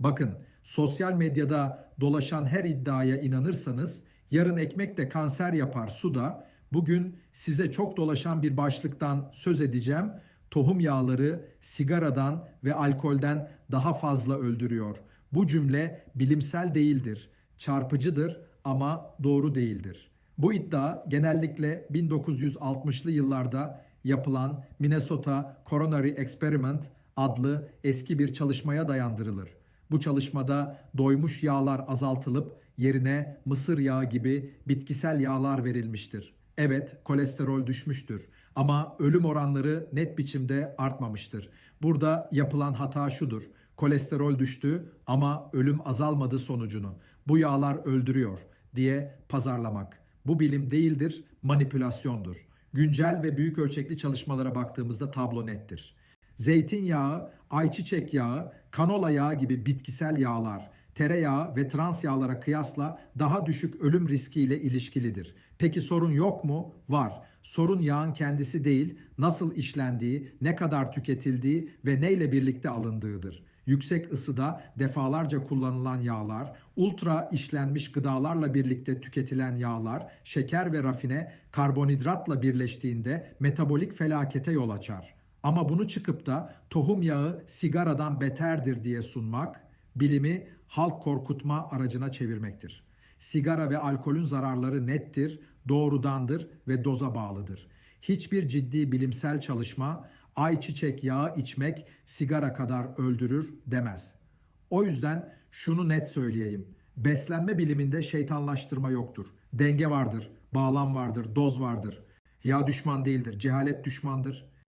Bakın sosyal medyada dolaşan her iddiaya inanırsanız yarın ekmek de kanser yapar su da bugün size çok dolaşan bir başlıktan söz edeceğim. Tohum yağları sigaradan ve alkolden daha fazla öldürüyor. Bu cümle bilimsel değildir, çarpıcıdır ama doğru değildir. Bu iddia genellikle 1960'lı yıllarda yapılan Minnesota Coronary Experiment adlı eski bir çalışmaya dayandırılır. Bu çalışmada doymuş yağlar azaltılıp yerine mısır yağı gibi bitkisel yağlar verilmiştir. Evet, kolesterol düşmüştür ama ölüm oranları net biçimde artmamıştır. Burada yapılan hata şudur. Kolesterol düştü ama ölüm azalmadı sonucunu. Bu yağlar öldürüyor diye pazarlamak. Bu bilim değildir, manipülasyondur. Güncel ve büyük ölçekli çalışmalara baktığımızda tablo nettir. Zeytinyağı, ayçiçek yağı, kanola yağı gibi bitkisel yağlar, tereyağı ve trans yağlara kıyasla daha düşük ölüm riskiyle ilişkilidir. Peki sorun yok mu? Var. Sorun yağın kendisi değil, nasıl işlendiği, ne kadar tüketildiği ve neyle birlikte alındığıdır. Yüksek ısıda defalarca kullanılan yağlar, ultra işlenmiş gıdalarla birlikte tüketilen yağlar, şeker ve rafine karbonhidratla birleştiğinde metabolik felakete yol açar. Ama bunu çıkıp da tohum yağı sigaradan beterdir diye sunmak, bilimi halk korkutma aracına çevirmektir. Sigara ve alkolün zararları nettir, doğrudandır ve doza bağlıdır. Hiçbir ciddi bilimsel çalışma ayçiçek yağı içmek sigara kadar öldürür demez. O yüzden şunu net söyleyeyim. Beslenme biliminde şeytanlaştırma yoktur. Denge vardır, bağlam vardır, doz vardır. Yağ düşman değildir, cehalet düşmandır.